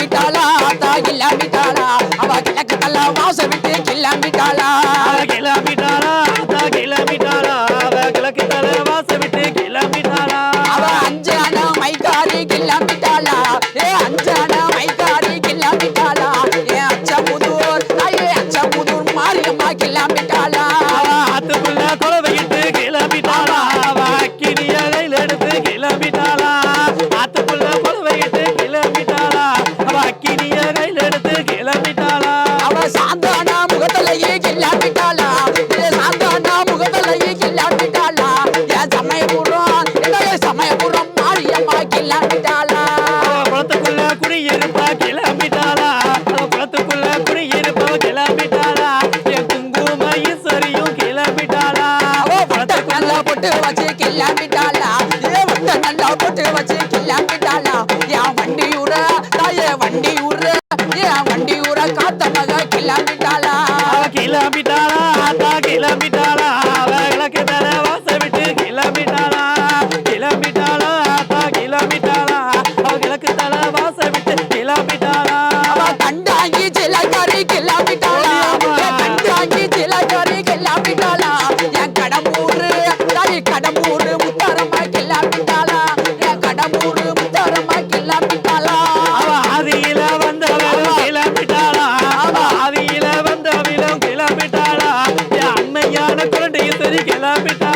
விட்டாளா கிளம்பிட்டாளா என் குங்கும ஈஸ்வரியும் கிளம்பிட்டாளா நல்லா போட்டு வச்சு கிளம்பிட்டாளா? நல்லா போட்டு வச்சு கிளம்பிட்டாளா சிலக்காரி கிளாபிட்டாளா கண்டாக்கி சிலக்காரி கிளாபிட்டாளா என் கடம்பூரு தாரி கடம்பூரு முத்தாரம்மா கிளாபிட்டாளா என் கடம்பூரு முத்தாரம்மா கிளாபிட்டாளா அவ ஆதியில வந்தவளும் கிளம்பிட்டாளா அவ ஆதியில வந்தவளும் கிளம்பிட்டாளா என் அம்மையான குழந்தையும் சரி கிளம்பிட்டாளா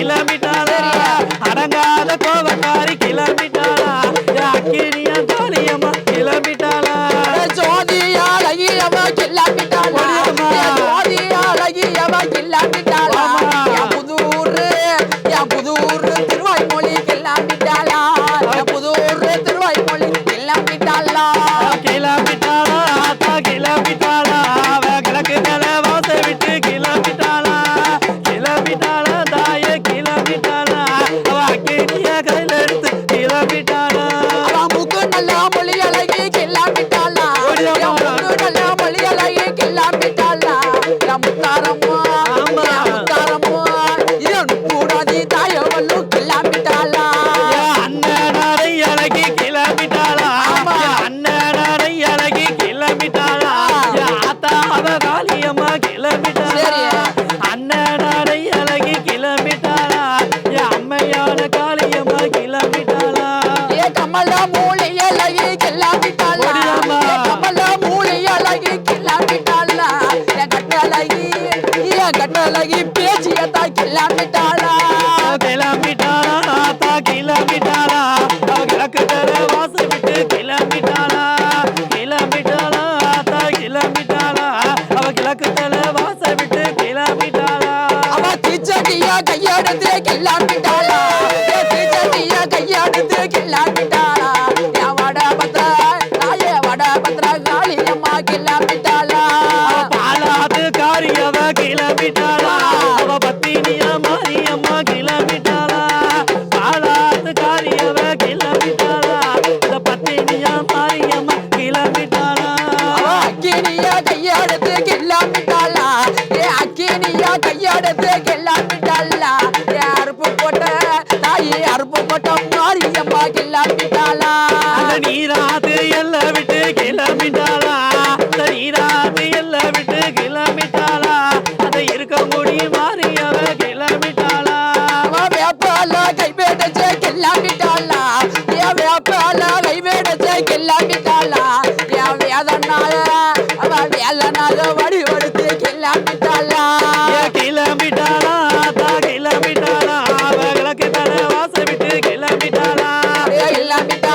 நிலமிட்ட 要要了。கலகி பேச்சிய தாக்கிலாமிட்டாளா கிளம்பிட்டாளா? தா கிளம்பிட்டாளா? அவ கிழக்கு தர வாசல் விட்டு கிளம்பிட்டாளா? கிளம்பிட்டாளா? தா கிளம்பிட்டாளா? அவ கிழக்கு தர வாசல் விட்டு கிளம்பிட்டாளா? அவ திச்சடியா கையெடுத்து கெல்லாம் விட்டாளா ஏ அக்கினியா கையாடத்து கெல்லாம் விட்டாளா ஏ அறுப்பு போட்ட தாயி அறுப்பு போட்ட மாரியம்மா கெல்லாம் விட்டாளா நீரா நல்ல நாள் வடி வடித்து கிளம்பிட்டாளா? கிளம்பிட்டாளா? கிளம்பிட்டாளா விளக்கு தர வாச விட்டு கிளம்பிட்டாளா? கிளம்பிட்டாளா